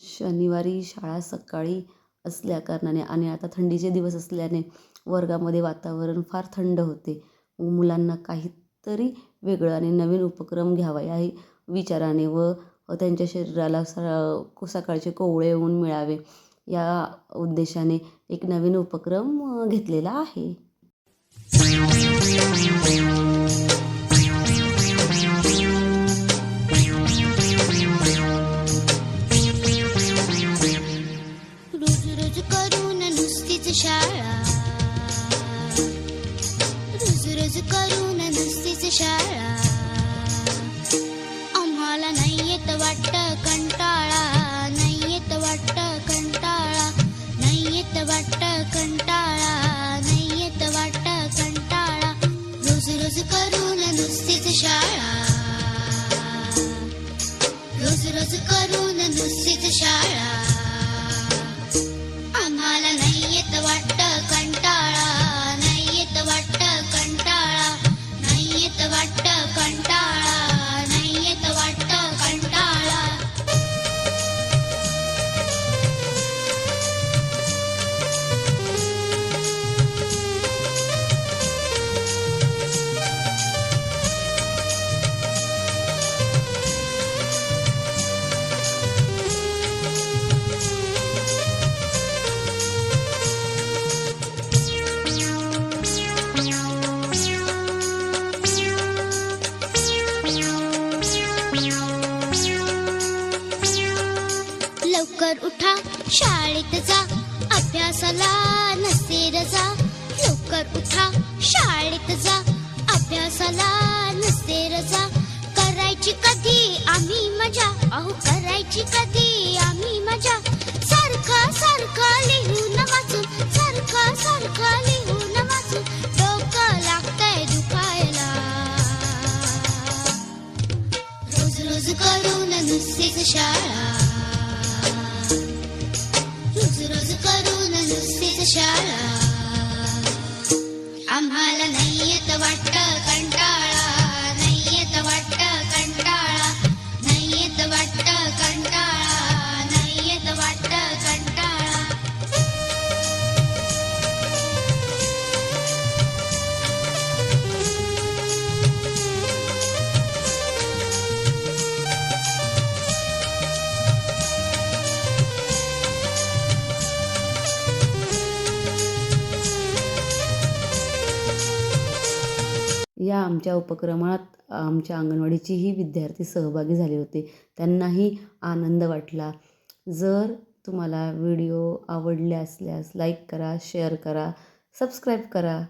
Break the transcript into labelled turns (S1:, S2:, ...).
S1: शनिवारी शाळा सकाळी असल्याकारणाने आणि आता थंडीचे दिवस असल्याने वर्गामध्ये वातावरण फार थंड होते. मुलांना काहीतरी वेगळं आणि नवीन उपक्रम घ्यावा या विचाराने व त्यांच्या शरीराला स सकाळचे कोवळे ऊन मिळावे या उद्देशाने एक नवीन उपक्रम घेतलेला आहे.
S2: रोज करून नुसतीच शाळा आम्हाला नाही येत वाटत कंटाळा नाही येत वाटत कंटाळा नाही येत वाटत कंटाळा नाही येत वाटत कंटाळा रोज रोज करून नुसतीच शाळा रोज रोज करून नुसतीच शाळा लवकर उठा शाळेत जा अभ्यासाला नसते रजा लवकर उठा शाळेत जा अभ्यासाला नसते रजा करायची कधी आम्ही मजा? अहो करायची कधी आम्ही मजा? सारखा सारखं लिहून वाचून. सारखा सारखं लिहून वाचून. डोकं लागतंय दुखायला. रोज रोज करून नुसतीच शाळा. नुसतीच शाळा
S1: या आमच्या उपक्रमात आमच्या अंगणवाडीचीही विद्यार्थी सहभागी झाले होते. त्यांनाही आनंद वाटला. जर तुम्हाला व्हिडिओ आवडले असल्यास लाईक करा शेअर करा सबस्क्राईब करा.